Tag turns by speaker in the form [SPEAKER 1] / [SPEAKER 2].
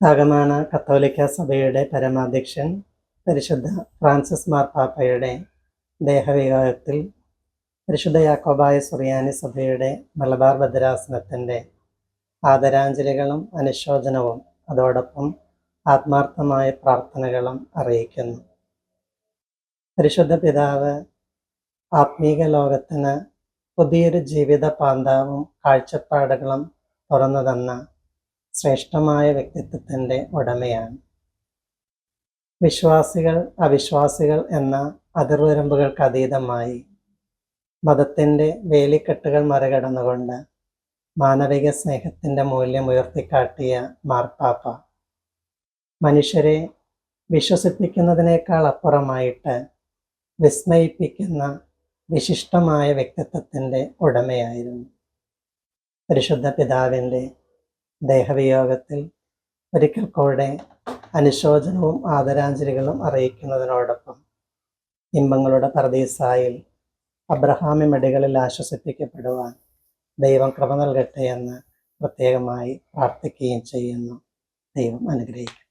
[SPEAKER 1] ആഗമാന കത്തോലിക്ക സഭയുടെ പരമാധ്യക്ഷൻ പരിശുദ്ധ ഫ്രാൻസിസ് മാർപ്പാപ്പയുടെ ദേഹവികാരത്തിൽ പരിശുദ്ധ യാക്കോബായ സുറിയാനി സഭയുടെ മലബാർ ഭദ്രാസനത്തിന്റെ ആദരാഞ്ജലികളും അനുശോചനവും അതോടൊപ്പം ആത്മാർത്ഥമായ പ്രാർത്ഥനകളും അറിയിക്കുന്നു. പരിശുദ്ധ പിതാവ് ആത്മീക ലോകത്തിന് പുതിയൊരു ജീവിത പാന്താവും കാഴ്ചപ്പാടുകളും തുറന്നു തന്ന ശ്രേഷ്ഠമായ വ്യക്തിത്വത്തിന്റെ ഉടമയാണ്. വിശ്വാസികൾ അവിശ്വാസികൾ എന്ന അതിർവരമ്പുകൾക്ക് അതീതമായി മതത്തിന്റെ വേലിക്കെട്ടുകൾ മറികടന്നുകൊണ്ട് മാനവിക സ്നേഹത്തിന്റെ മൂല്യം ഉയർത്തിക്കാട്ടിയ മാർപ്പാപ്പ. മനുഷ്യരെ വിശ്വസിപ്പിക്കുന്നതിനേക്കാൾ അപ്പുറമായിട്ട് വിസ്മയിപ്പിക്കുന്ന വിശിഷ്ടമായ വ്യക്തിത്വത്തിന്റെ ഉടമയായിരുന്നു. പരിശുദ്ധ പിതാവിന്റെ ദേഹവിയോഗത്തിൽ ഒരിക്കൽ കൂടെ അനുശോചനവും ആദരാഞ്ജലികളും അറിയിക്കുന്നതിനോടൊപ്പം ഇമ്പങ്ങളുടെ പർദീസായിൽ അബ്രഹാമി മടികളിൽ ആശ്വസിപ്പിക്കപ്പെടുവാൻ ദൈവം കൃപ നൽകട്ടെ എന്ന് പ്രത്യേകമായി പ്രാർത്ഥിക്കുകയും ചെയ്യുന്നു. ദൈവം അനുഗ്രഹിക്കും